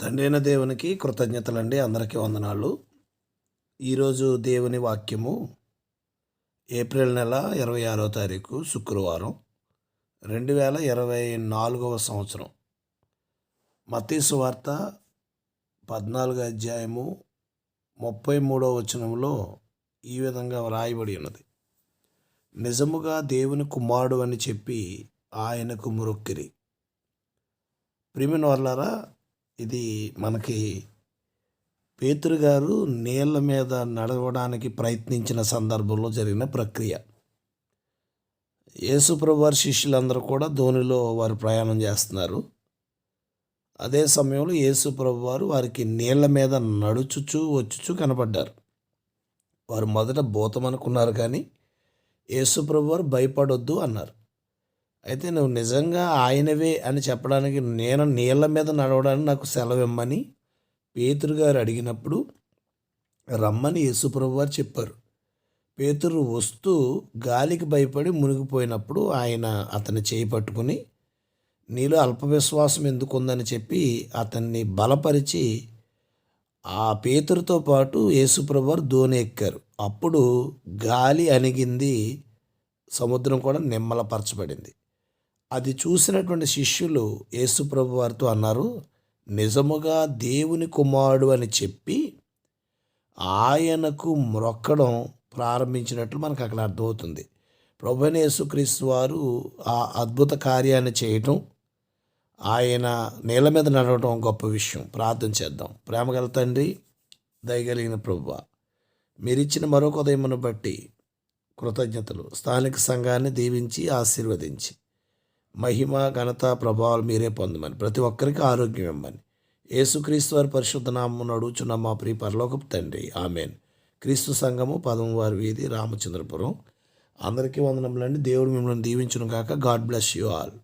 తండ్రైన దేవునికి కృతజ్ఞతలండి అందరికీ వందనాలు. ఈరోజు దేవుని వాక్యము ఏప్రిల్ నెల ఇరవై ఆరో తారీఖు శుక్రవారం రెండు వేల ఇరవై నాలుగవ సంవత్సరం. మతీసు వార్త పద్నాలుగు అధ్యాయము ముప్పై మూడవ వచనంలో ఈ విధంగా వ్రాయబడి ఉన్నది. నిజముగా దేవుని కుమారుడు అని చెప్పి ఆయనకు మురొక్కిరి. ప్రిమిన్ వర్లారా ఇది మనకి పేతురు గారు నీళ్ళ మీద నడవడానికి ప్రయత్నించిన సందర్భంలో జరిగిన ప్రక్రియ. యేసుప్రభు వారి శిష్యులందరూ కూడా ధోనిలో వారు ప్రయాణం చేస్తున్నారు. అదే సమయంలో యేసుప్రభు వారు వారికి నీళ్ళ మీద నడుచుచూ వచ్చుచూ కనపడ్డారు. వారు మొదట భూతం అనుకున్నారు కానీ యేసుప్రభు వారు భయపడొద్దు అన్నారు. అయితే నువ్వు నిజంగా ఆయనవే అని చెప్పడానికి నేను నీళ్ళ మీద నడవడానికి నాకు సెలవు ఇమ్మని పేతురు గారు అడిగినప్పుడు రమ్మని యేసుప్రభు వారు చెప్పారు. పేతురు వస్తూ గాలికి భయపడి మునిగిపోయినప్పుడు ఆయన అతన్ని చేయి పట్టుకుని నీలో అల్ప విశ్వాసం ఎందుకు ఉందని చెప్పి అతన్ని బలపరిచి ఆ పేతురుతో పాటు యేసుప్రభు వారు దోణి ఎక్కారు. అప్పుడు గాలి అణిగింది సముద్రం కూడా నిమ్మలపరచబడింది. అది చూసినటువంటి శిష్యులు యేసుప్రభు వారితో అన్నారు నిజముగా దేవుని కుమారుడు అని చెప్పి ఆయనకు మ్రొక్కడం ప్రారంభించినట్లు మనకు అక్కడ అర్థమవుతుంది. ప్రభుని యేసుక్రీస్తు వారు ఆ అద్భుత కార్యాన్ని చేయటం ఆయన నేల మీద నడవటం గొప్ప విషయం. ప్రార్థన చేద్దాం. ప్రేమగల తండ్రి దయగలిగిన ప్రభువ మీరిచ్చిన మరొక ఉదయమును బట్టి కృతజ్ఞతలు. స్థానిక సంఘాన్ని దీవించి ఆశీర్వదించి. మహిమ ఘనత ప్రభావాలు మీరే పొందమని ప్రతి ఒక్కరికి ఆరోగ్యం ఇవ్వమని. యేసుక్రీస్తు వారి పరిశుద్ధనామం అడుగుచున్న మా ప్రియ పరలోకపు తండ్రి. ఆమెన్. క్రీస్తు సంఘము పదమవారి వీధి రామచంద్రపురం. అందరికీ వందనములండి. దేవుడు మిమ్మల్ని దీవించును కాక గాడ్ బ్లెస్ యూ ఆల్.